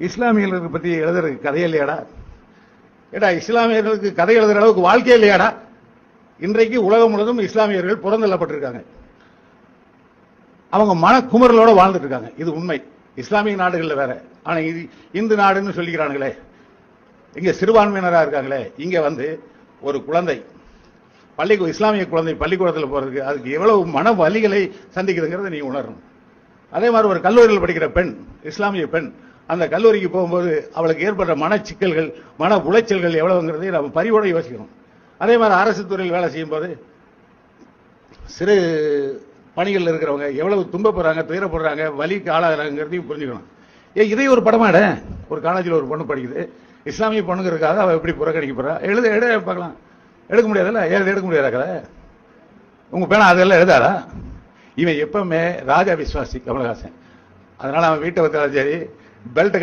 இஸ்லாமியர்களுக்கு பத்தி எழுதுறதுக்கு கதை இல்லையாடா? ஏடா இஸ்லாமியர்களுக்கு கதை எழுதுற அளவுக்கு வாழ்க்கை இல்லையாடா? இன்றைக்கு உலகம் முழுவதும் இஸ்லாமியர்கள் புறந்தள்ளப்பட்டிருக்காங்க. அவங்க மனக்குமரலோட வாழ்ந்துட்டு இருக்காங்க இது உண்மை. இஸ்லாமிய நாடுகள்ல வேற. ஆனா இது இந்து நாடுன்னு சொல்லிக்கிறானுங்களே. இங்க சிறுபான்மையினரா இருக்காங்களே. இங்க வந்து ஒரு குழந்தை. பள்ளி இஸ்லாமிய குழந்தை பள்ளிக்கூடத்தில் போறதுக்கு அதுக்கு எவ்வளவு மன வலிகளை சந்திக்குதுங்கிறத நீ உணரணும். அதே மாதிரி ஒரு கல்லூரியில் படிக்கிற பெண் இஸ்லாமிய பெண் அந்த கல்லூரிக்கு போகும்போது அவளுக்கு ஏற்படுற மன சிக்கல்கள் மன உளைச்சல்கள் எவ்வளவுங்கிறதை நம்ம பரிவோட யோசிக்கணும். அதே மாதிரி அரசு துறையில் வேலை செய்யும்போது சிறு பணிகளில் இருக்கிறவங்க எவ்வளவு துன்பப்படுறாங்க துயரப்படுறாங்க வலிக்கு ஆளாகிறாங்கிறதையும் புரிஞ்சுக்கணும். ஏ இதே ஒரு படமாட ஒரு காலேஜில் ஒரு பொண்ணு படிக்குது. இஸ்லாமிய பொண்ணுங்கிறதுக்காக அவள் எப்படி புறக்கணிக்க போறா? எழுத பார்க்கலாம். எடுக்க முடியாதுல்ல? எழுத எடுக்க முடியாதா கதை? உங்க பேனா அதெல்லாம் எழுதாதா? இவன் எப்பவுமே ராஜா விஸ்வாசி கமலஹாசன். அதனால அவன் வீட்டை வந்தாலும் சரி बेल्ट